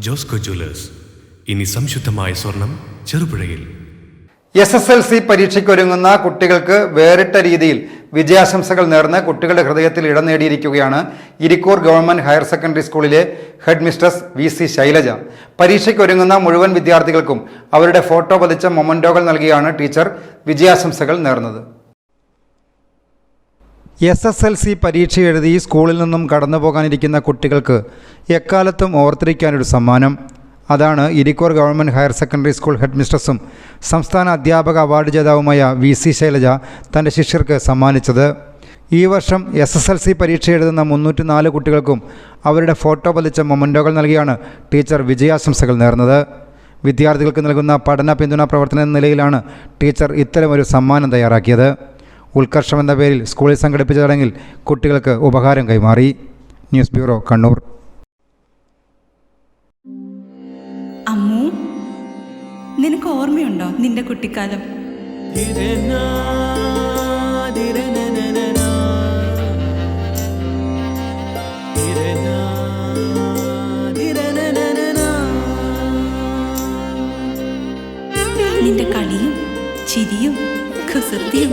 Josco Jewellers. ഇനി സംശുദ്ധമായ സ്വർണം ചെറുപുഴയിൽ. എസ് എസ് എൽ സി പരീക്ഷയ്ക്കൊരുങ്ങുന്ന കുട്ടികൾക്ക് വേറിട്ട രീതിയിൽ വിജയാശംസകൾ നേർന്ന് കുട്ടികളുടെ ഹൃദയത്തിൽ ഇടം നേടിയിരിക്കുകയാണ് ഇരിക്കൂർ ഗവൺമെന്റ് ഹയർ സെക്കൻഡറി സ്കൂളിലെ head mistress V C Shailaja. പരീക്ഷയ്ക്കൊരുങ്ങുന്ന മുഴുവൻ വിദ്യാർത്ഥികൾക്കും അവരുടെ ഫോട്ടോ പതിച്ച മൊമന്റോകൾ നൽകിയാണ് ടീച്ചർ വിജയാശംസകൾ നേർന്നത്. എസ് എസ് എൽ സി പരീക്ഷ എഴുതി സ്കൂളിൽ നിന്നും കടന്നു പോകാനിരിക്കുന്ന കുട്ടികൾക്ക് എക്കാലത്തും ഓർത്തിരിക്കാനൊരു സമ്മാനം. അതാണ് Irikkur government higher secondary school head മിസ്ട്രസും സംസ്ഥാന അധ്യാപക അവാർഡ് ജേതാവുമായ വി സി ശൈലജ തന്റെ ശിഷ്യർക്ക് സമ്മാനിച്ചത്. ഈ വർഷം എസ് എസ് എൽ സി പരീക്ഷ എഴുതുന്ന മുന്നൂറ്റി നാല് കുട്ടികൾക്കും അവരുടെ ഫോട്ടോ പതിച്ച മൊമന്റോകൾ നൽകിയാണ് ടീച്ചർ വിജയാശംസകൾ നേർന്നത്. വിദ്യാർത്ഥികൾക്ക് നൽകുന്ന പഠന പിന്തുണ പ്രവർത്തന നിലയിലാണ് ടീച്ചർ ഇത്തരമൊരു സമ്മാനം തയ്യാറാക്കിയത്. ഉത്കർഷം എന്ന പേരിൽ സ്കൂളിൽ സംഘടിപ്പിച്ച ചടങ്ങിൽ കുട്ടികൾക്ക് ഉപഹാരം കൈമാറി. News bureau Kannur. അമ്മു നിനക്ക് ഓർമ്മയുണ്ടോ നിന്റെ കുട്ടിക്കാലം? നിന്റെ കളിയും ചിരിയും കുസൃതിയും